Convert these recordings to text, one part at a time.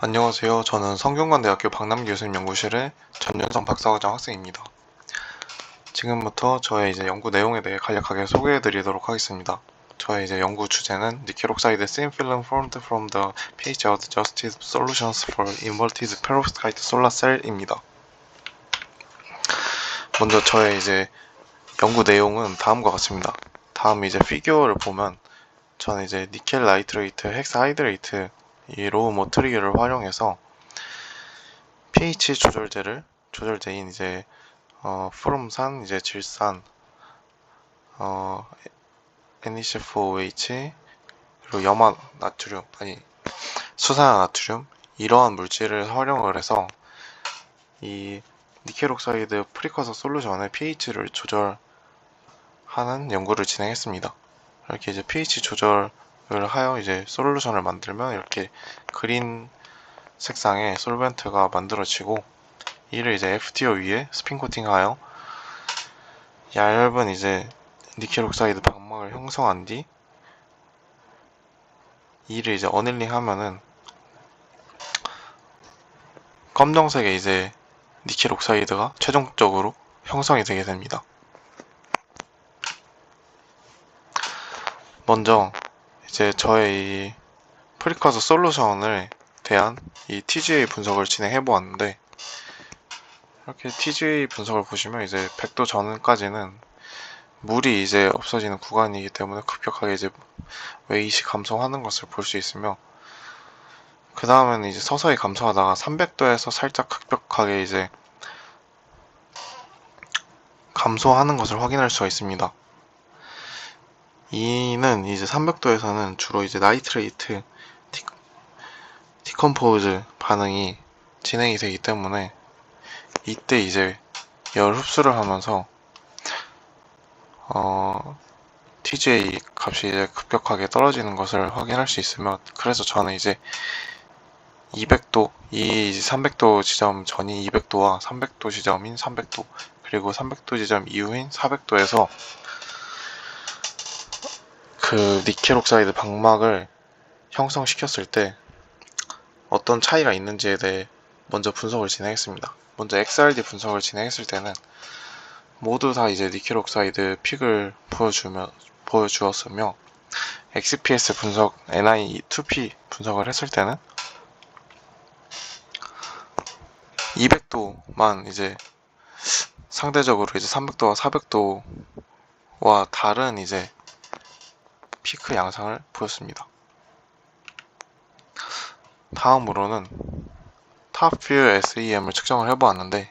안녕하세요. 저는 성균관대학교 박남기 교수님 연구실의 전윤성 박사과정 학생입니다. 지금부터 저의 이제 연구 내용에 대해 간략하게 소개해 드리도록 하겠습니다. 저의 이제 연구 주제는 니켈 옥사이드 thin film formed from the pH adjusted solutions for inverted perovskite solar cell입니다. 먼저 저의 이제 연구 내용은 다음과 같습니다. 다음 이제 피규어를 보면 저는 이제 니켈 나이트레이트 헥사하이드레이트 이 로우 모 트리기를 활용해서 pH 조절제를 조절제인 이제 어, 프롬산 이제 질산 어, NH4OH 그리고 염화 나트륨 아니 수산화 나트륨 이러한 물질을 활용을 해서 이 니켈 옥사이드 프리커서 솔루션의 pH를 조절하는 연구를 진행했습니다. 이렇게 이제 pH 조절 을 하여 이제 솔루션을 만들면 이렇게 그린 색상의 솔벤트가 만들어지고 이를 이제 FTO 위에 스핀 코팅하여 얇은 이제 니켈 옥사이드 방막을 형성한 뒤 이를 이제 어닐링 하면은 검정색의 이제 니켈 옥사이드가 최종적으로 형성이 되게 됩니다. 먼저 이제 저의 이 프리커서 솔루션을 대한 이 TGA 분석을 진행해 보았는데 이렇게 TGA 분석을 보시면 이제 100도 전까지는 물이 이제 없어지는 구간이기 때문에 급격하게 이제 웨이시 감소하는 것을 볼 수 있으며 그 다음에는 이제 서서히 감소하다가 300도에서 살짝 급격하게 이제 감소하는 것을 확인할 수가 있습니다. 이는 이제 300도에서는 주로 이제 나이트레이트 디, 디컴포즈 반응이 진행이 되기 때문에 이때 이제 열 흡수를 하면서 어, TJ 값이 이제 급격하게 떨어지는 것을 확인할 수 있으며 그래서 저는 이제 200도 이 300도 지점 전인 200도와 300도 지점인 300도 그리고 300도 지점 이후인 400도에서 그 니켈 옥사이드 방막을 형성시켰을 때 어떤 차이가 있는지에 대해 먼저 분석을 진행했습니다. 먼저 XRD 분석을 진행했을 때는 모두 다 이제 니켈 옥사이드 픽을 보여주며, 보여주었으며 XPS 분석, NI2P 분석을 했을 때는 200도만 이제 상대적으로 이제 300도와 400도와 다른 이제 피크 양상을 보였습니다. 다음으로는 탑뷰 SEM을 측정을 해보았는데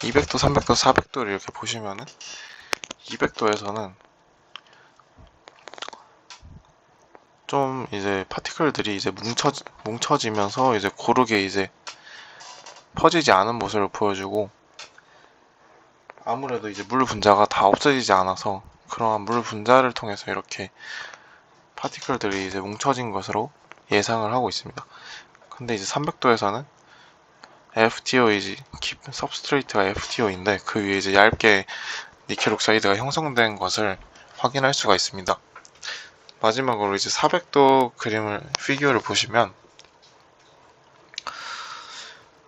200도, 300도, 400도를 이렇게 보시면은 200도에서는 좀 이제 파티클들이 이제 뭉쳐 뭉쳐지면서 이제 고르게 이제 퍼지지 않은 모습을 보여주고 아무래도 이제 물 분자가 다 없어지지 않아서 그러한 물 분자를 통해서 이렇게 파티클들이 이제 뭉쳐진 것으로 예상을 하고 있습니다. 근데 이제 300도에서는 FTO이지 सब스트레이트가 FTO인데 그 위에 이제 얇게 니켈 옥사이드가 형성된 것을 확인할 수가 있습니다. 마지막으로 이제 400도 그림을 피규어를 보시면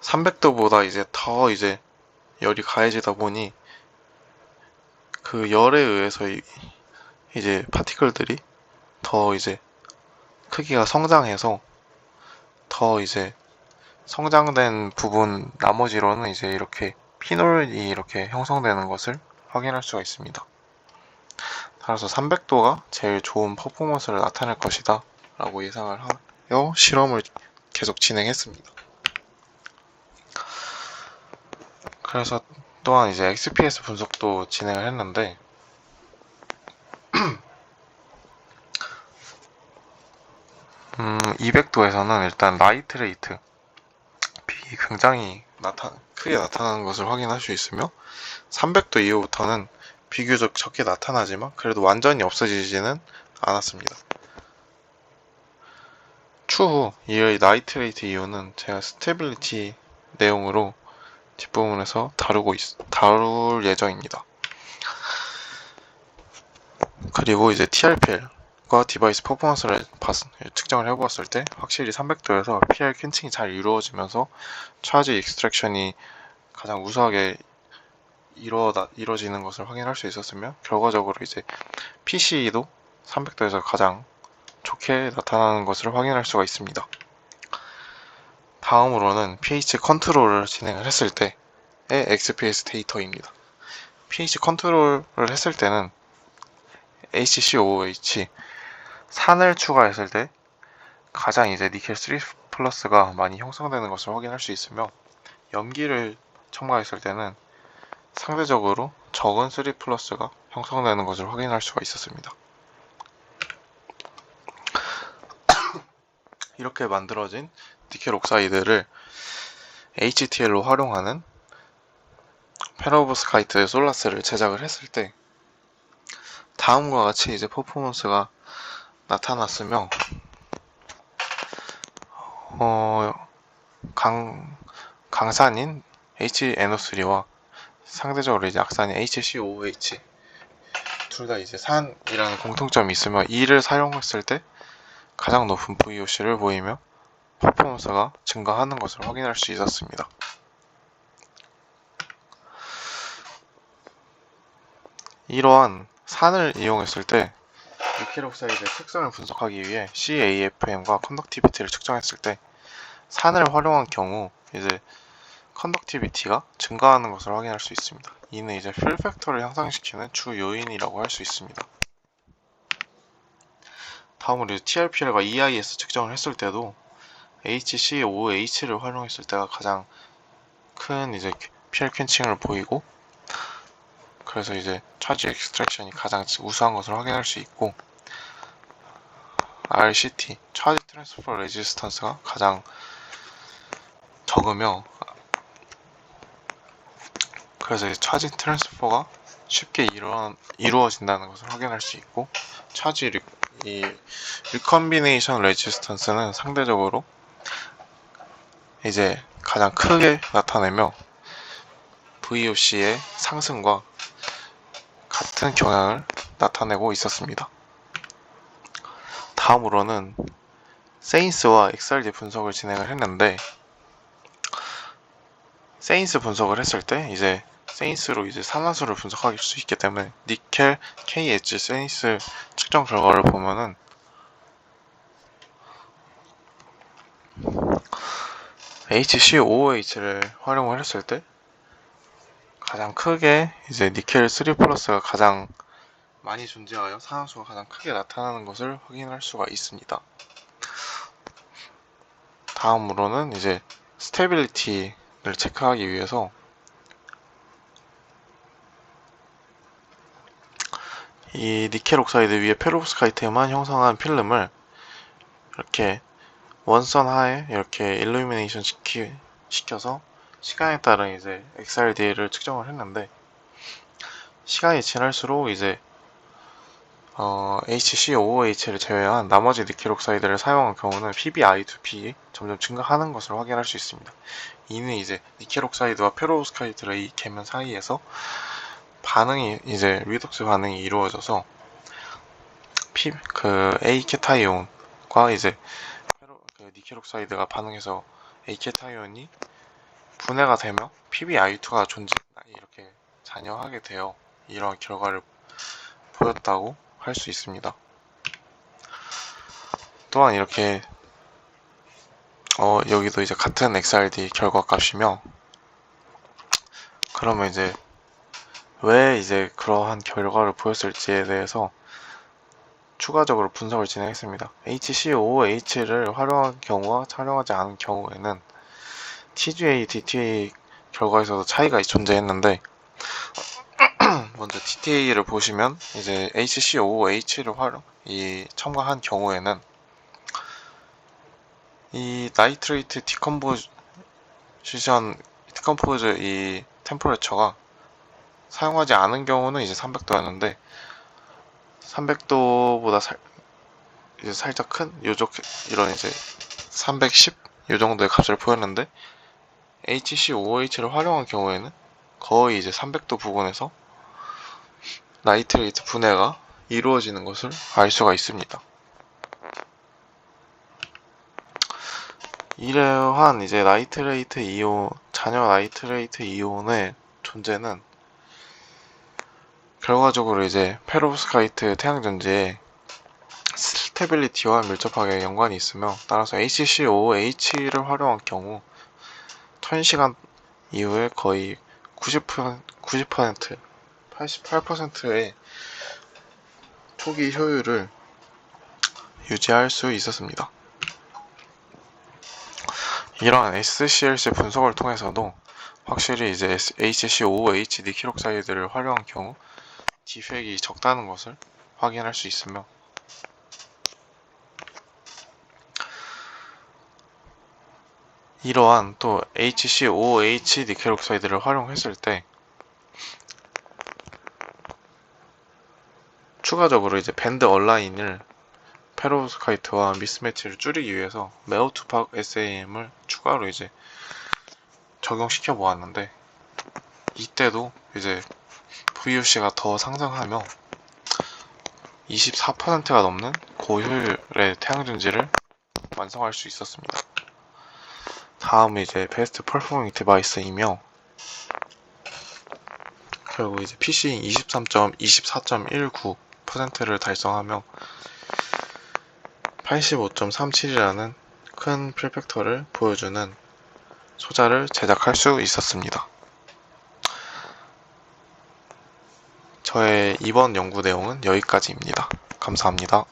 300도보다 이제 더 이제 열이 가해지다 보니 그 열에 의해서 이, 이제 파티클들이 더 이제 크기가 성장해서 더 이제 성장된 부분 나머지로는 이제 이렇게 피놀이 이렇게 형성되는 것을 확인할 수가 있습니다. 따라서 300도가 제일 좋은 퍼포먼스를 나타낼 것이다 라고 예상을 하여 실험을 계속 진행했습니다. 그래서 또한 이제 XPS 분석도 진행을 했는데 음, 200도에서는 일단 라이트 레이트 비 굉장히 나타, 크게 나타나는 것을 확인할 수 있으며 300도 이후부터는 비교적 적게 나타나지만 그래도 완전히 없어지지는 않았습니다. 추후 이 나이트 레이트 이후는 제가 스테빌리티 내용으로 뒷부분에서 다루고 있, 다룰 예정입니다. 그리고 이제 TRPL 과 디바이스 퍼포먼스를 봤- 측정을 해보았을 때 확실히 300도에서 PL 캔칭이 잘 이루어지면서 차지 익스트랙션이 가장 우수하게 이루어 이루어지는 것을 확인할 수 있었으며 결과적으로 이제 PC도 300도에서 가장 좋게 나타나는 것을 확인할 수가 있습니다. 다음으로는 pH 컨트롤을 진행을 했을 때의 XPS 데이터입니다. pH 컨트롤을 했을 때는 HCOOH 산을 추가했을 때 가장 이제 니켈 3 플러스가 많이 형성되는 것을 확인할 수 있으며 염기를 첨가했을 때는 상대적으로 적은 3 플러스가 형성되는 것을 확인할 수가 있었습니다. 이렇게 만들어진 니켈 옥사이드를 HTL로 활용하는 페로브스카이트 솔라스를 제작을 했을 때 다음과 같이 이제 퍼포먼스가 나타났으며 어, 강, 강산인 HNO3와 상대적으로 이제 악산인 HCOOH 둘 다 이제 산이라는 공통점이 있으며 이를 사용했을 때 가장 높은 VOC를 보이며 퍼포먼스가 증가하는 것을 확인할 수 있었습니다. 이러한 산을 이용했을 때 니켈 옥사이드의 특성을 분석하기 위해 CAFM과 컨덕티비티를 측정했을 때 산을 활용한 경우 이제 컨덕티비티가 증가하는 것을 확인할 수 있습니다. 이는 이제 필 팩터를 향상시키는 주 요인이라고 할 수 있습니다. 다음으로 TRPL과 EIS 측정을 했을 때도 HCOH를 활용했을 때가 가장 큰 이제 PL 캔칭을 보이고 그래서 이제 차지 엑스트랙션이 가장 우수한 것을 확인할 수 있고 RCT 차지 트랜스퍼 레지스턴스가 가장 적으며 그래서 차지 트랜스퍼가 쉽게 이루어, 이루어진다는 것을 확인할 수 있고 차지 리, 이 리컨비네이션 레지스턴스는 상대적으로 이제 가장 크게 나타내며 VOC의 상승과 같은 경향을 나타내고 있었습니다. 다음으로는 세인스와 XRD 분석을 진행을 했는데 세인스 분석을 했을 때 이제 세인스로 이제 산화수를 분석할 수 있기 때문에 니켈 KH 세인스 측정 결과를 보면은 HCOOH를 활용을 했을 때 가장 크게 이제 니켈 3 플러스가 가장 많이 존재하여 산화수가 가장 크게 나타나는 것을 확인할 수가 있습니다. 다음으로는 이제 스테빌리티를 체크하기 위해서 이 니켈 옥사이드 위에 페로브스카이트만 형성한 필름을 이렇게 원선 하에 이렇게 일루미네이션 시키, 시켜서 시간에 따른 이제 XRD를 측정을 했는데 시간이 지날수록 이제 어, HCOOH를 제외한 나머지 니켈 옥사이드를 사용한 경우는 PbI2P 점점 증가하는 것을 확인할 수 있습니다. 이는 이제 니켈 옥사이드와 페로브스카이트의 이 계면 사이에서 반응이 이제 리독스 반응이 이루어져서 P 그 A케타이온과 이제 그 니켈 옥사이드가 반응해서 A케타이온이 분해가 되며 PbI2가 존재 이렇게 잔여하게 되어 이러한 결과를 보였다고 할 수 있습니다. 또한 이렇게 어 여기도 이제 같은 XRD 결과 값이며 그러면 이제 왜 이제 그러한 결과를 보였을지에 대해서 추가적으로 분석을 진행했습니다. HCOOH를 활용한 경우와 촬영하지 않은 경우에는 TGA, DTA 결과에서도 차이가 존재했는데 먼저 DTA를 보시면 이제 HCOOH를 활용 이 첨가한 경우에는 이 나이트레이트 디컴포지션 디컴포즈 이 템퍼레처가 사용하지 않은 경우는 이제 300도였는데 300도보다 살, 이제 살짝 큰 요적 이런 이제 310 요 정도의 값을 보였는데 HCOOH를 활용한 경우에는 거의 이제 300도 부근에서 나이트레이트 분해가 이루어지는 것을 알 수가 있습니다. 이러한 이제 나이트레이트 이온, 잔여 나이트레이트 이온의 존재는 결과적으로 이제 페로브스카이트 태양전지의 스테빌리티와 밀접하게 연관이 있으며 따라서 HCOH를 활용한 경우 1000시간 이후에 거의 90%, 90% 88%의 초기 효율을 유지할 수 있었습니다. 이러한 SCLC 분석을 통해서도 확실히 이제 HCOH 니킬옥사이드를 활용한 경우 디펙이 적다는 것을 확인할 수 있으며. 이러한 또 HCOH 니켈 옥사이드를 활용했을 때 추가적으로 이제 밴드 얼라인을 페로스카이트와 미스매치를 줄이기 위해서 메오투팍 SAM을 추가로 이제 적용시켜 보았는데 이때도 이제 VUC가 더 상승하며 24%가 넘는 고효율의 태양전지를 완성할 수 있었습니다. 다음은 이제 베스트 퍼포밍 디바이스이며 결국 이제 PC 23.24.19%를 달성하며 85.37이라는 큰 필팩터를 보여주는 소자를 제작할 수 있었습니다. 저의 이번 연구 내용은 여기까지입니다. 감사합니다.